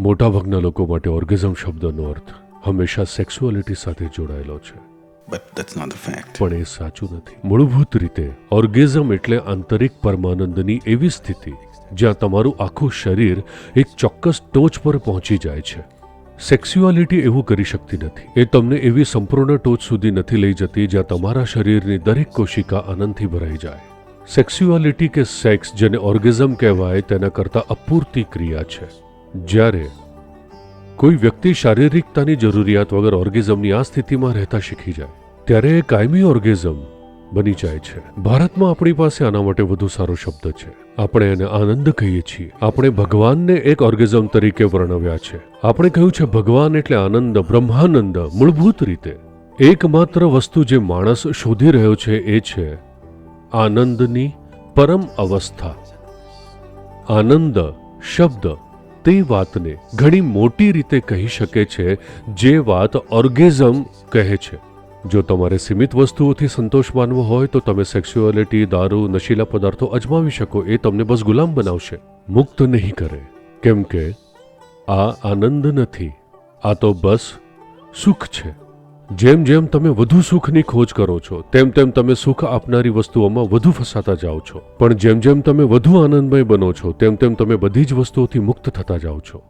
મોટાભાગના લોકો માટે ઓર્ગેઝમ શબ્દનો અર્થ હંમેશા સેક્સ્યુઅલિટી સાથે જોડાયેલો છે. પણ એ સાચું નથી. મૂળભૂત રીતે ઓર્ગેઝમ એટલે આંતરિક પરમાનંદની એવી સ્થિતિ જ્યાં તમારું આખું શરીર એક ચોક્કસ ટોચ પર પહોંચી જાય છે. સેક્સ્યુઆલિટી એવું કરી શકતી નથી. એ તમને એવી સંપૂર્ણ ટોચ સુધી નથી લઈ જતી જ્યાં તમારા શરીરની દરેક કોશિકા આનંદથી ભરાઈ જાય. સેક્સ્યુઆલિટી કે સેક્સ જેને ઓર્ગેઝમ કહેવાય તેના કરતાં અપૂરતી ક્રિયા છે. જ્યારે કોઈ વ્યક્તિ શારીરિકતાની જરૂરિયાત વગર ઓર્ગેઝમની આ સ્થિતિમાં રહેતા શીખી જાય, ત્યારે એ કાયમી ઓર્ગેઝમ બની જાય છે. ભારતમાં આપણી પાસે આના માટે વધુ સારો શબ્દ છે. આપણે એને આનંદ કહીએ છીએ. આપણે ભગવાનને એક ઓર્ગેઝમ તરીકે વર્ણવ્યા છે. આપણે કહ્યું છે, ભગવાન એટલે આનંદ, બ્રહ્માનંદ, મૂળભૂત રીતે. એકમાત્ર વસ્તુ જે માણસ શોધી રહ્યો છે એ છે આનંદની પરમ અવસ્થા. આનંદ શબ્દ. તે વાતને ઘણી મોટી રીતે કહી શકે છે, જે વાત ઓર્ગેઝમ કહે છે. જો તમારે સીમિત વસ્તુઓથી સંતોષ માનવો હોય, તો તમે સેક્સ્યુઅલિટી, દારૂ, નશીલા પદાર્થો અજમાવી શકો, એ તમને બસ ગુલામ બનાવશે. મુક્ત નહીં કરે. કેમ કે આ આનંદ નથી. આ તો બસ સુખ છે. જેમ જેમ તમે વધુ સુખની ખોજ કરો છો, તેમ તેમ તમે સુખ આપનારી વસ્તુઓમાં વધુ ફસાતા જાઓ છો. પણ જેમ જેમ તમે વધુ આનંદમય બનો છો, તેમ તેમ તમે બધી જ વસ્તુઓથી મુક્ત થતા જાઓ છો.